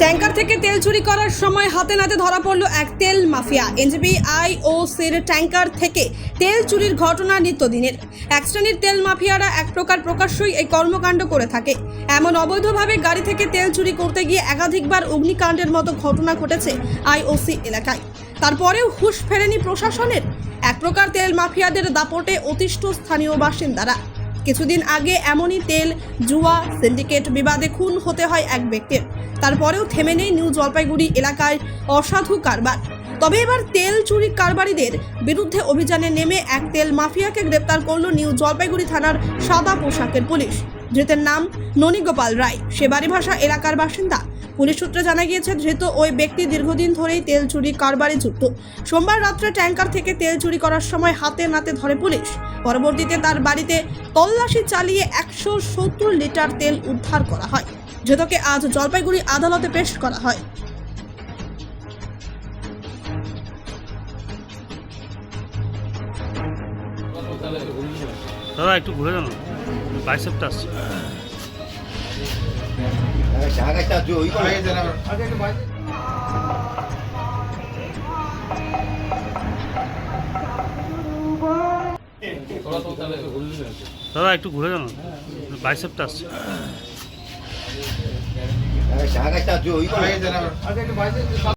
Tanker থেকে তেল চুরি করার সময় হাতে নাতে ধরা পড়ল এক তেল মাফিয়া। এনজিবি আইওসির ট্যাঙ্কার থেকে তেল চুরির ঘটনা নিত্যদিনের। এক শ্রেণির তেল মাফিয়ারা এক প্রকার প্রকাশ্যই এই কর্মকাণ্ড করে থাকে। এমন অবৈধভাবে গাড়ি থেকে তেল চুরি করতে গিয়ে একাধিকবার অগ্নিকাণ্ডের মতো ঘটনা ঘটেছে আইওসি এলাকায়। তারপরেও হুঁশ ফেরেনি প্রশাসনের। এক প্রকার তেল মাফিয়াদের দাপটে অতিষ্ঠ স্থানীয় বাসিন্দারা। কিছুদিন আগে এমনই তেল, জুয়া, সিন্ডিকেট বিবাদে খুন হতে হয় এক ব্যক্তির। তারপরেও থেমে নেই নিউ জলপাইগুড়ি এলাকায় অসাধু কারবার। তবে এবার তেল চুরি কারবারিদের বিরুদ্ধে অভিযানে নেমে এক তেল মাফিয়াকে গ্রেপ্তার করল নিউ জলপাইগুড়ি থানার সাদা পোশাকের পুলিশ। ধৃতের নাম ননীগোপাল রায়। সে বাড়ি ভাষা এলাকার বাসিন্দা। পুলিশ সূত্রে জানা গিয়েছে, ধৃত ওই ব্যক্তি দীর্ঘদিন ধরেই তেল চুরি কারবারে যুক্ত। সোমবার রাত্রে ট্যাঙ্কার থেকে তেল চুরি করার সময় হাতে নাতে ধরে পুলিশ। পরবর্তীতে তার বাড়িতে তল্লাশি চালিয়ে একশো সত্তর লিটার তেল উদ্ধার করা হয়। ধৃতকে আজ জলপাইগুড়ি আদালতে পেশ করা হয়। দাদা, একটু ঘুরে যান বাইসেপটা আসছে। দাদা, একটু ঘুরে যান বাইসেপটা আসছে। জায়গাটা একটু করে